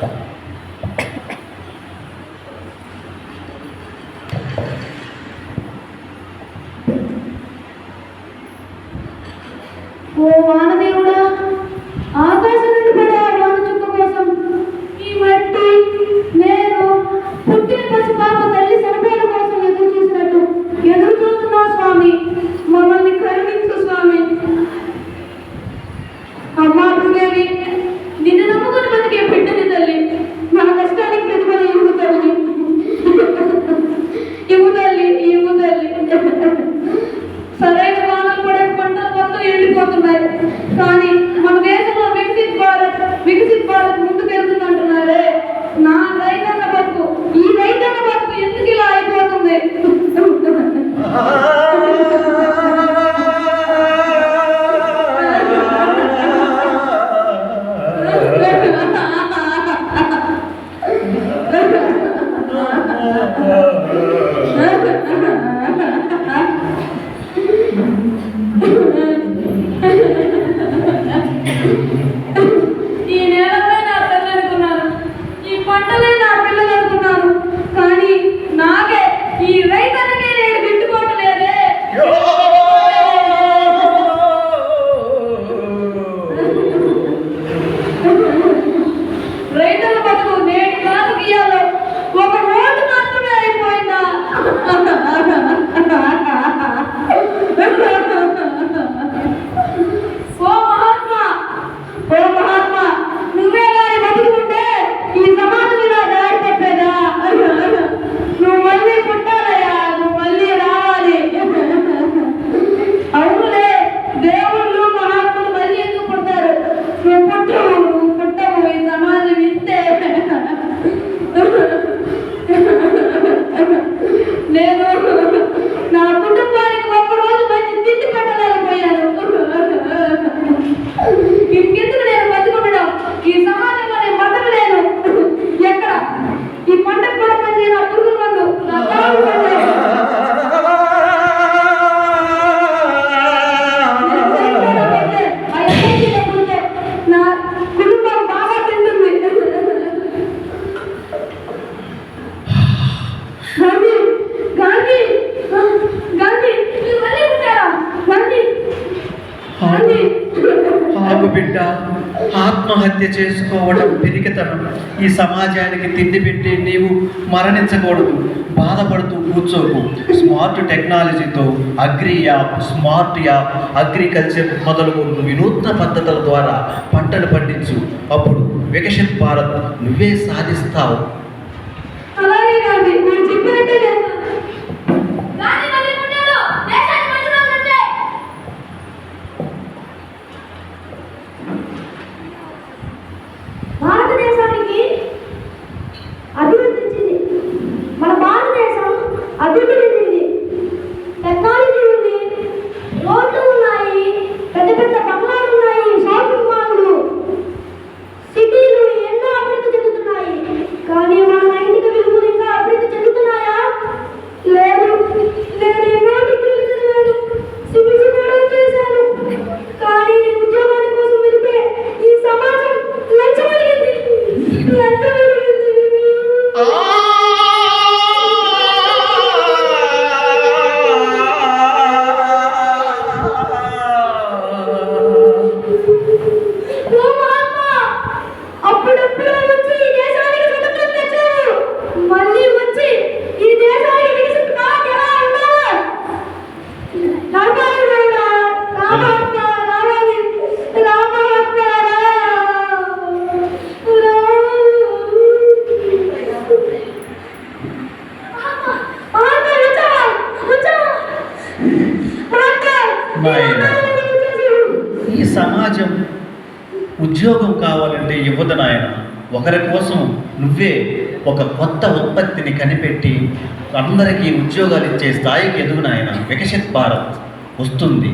Tá? not ఆత్మహత్య చేసుకోవడం పిరికితనం. ఈ సమాజానికి తిండి పెట్టి నీవు మరణించకూడదు. బాధపడుతూ కూర్చోకు. స్మార్ట్ టెక్నాలజీతో agri app smart app agriculture మొదలుకొని వినూత్న పద్ధతుల ద్వారా పంటలు పండించు. అప్పుడు వికసిత్ భారత్ నువ్వే సాధిస్తావు. అలాగే చెప్పినట్టే 你 还 సమాజం ఉద్యోగం కావాలంటే ఇవ్వదు నాయన ఒకరి కోసం నువ్వే ఒక కొత్త ఉత్పత్తిని కనిపెట్టి అందరికీ ఉద్యోగాలు ఇచ్చే స్థాయికి ఎదుగు నాయన. వికసిత్ భారత్ వస్తుంది.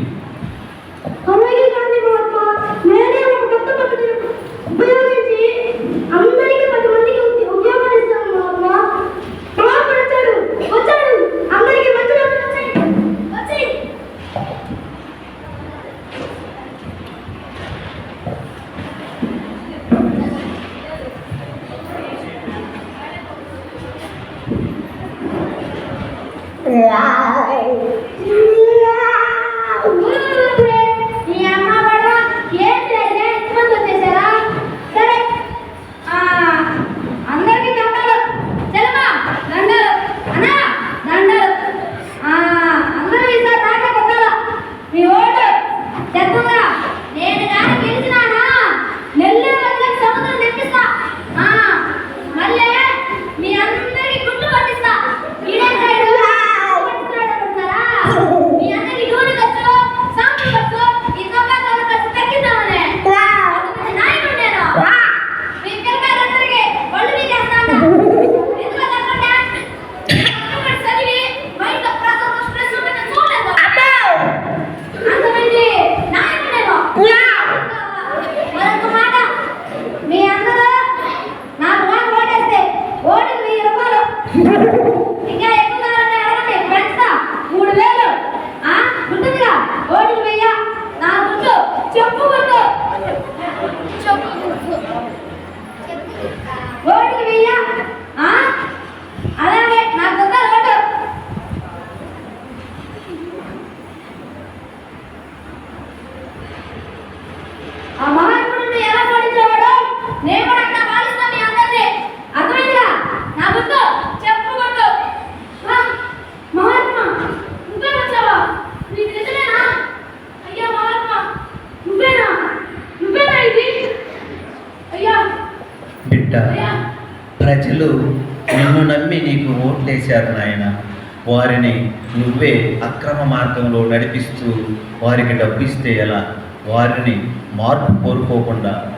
బిడ్డ ప్రజలు నిన్ను నమ్మి నీకు ఓట్లేశారు నాయన. వారిని నువ్వే అక్రమ మార్గంలో నడిపిస్తూ వారికి డబ్బు ఇస్తే ఎలా? వారిని మార్పు కోరుకోకుండా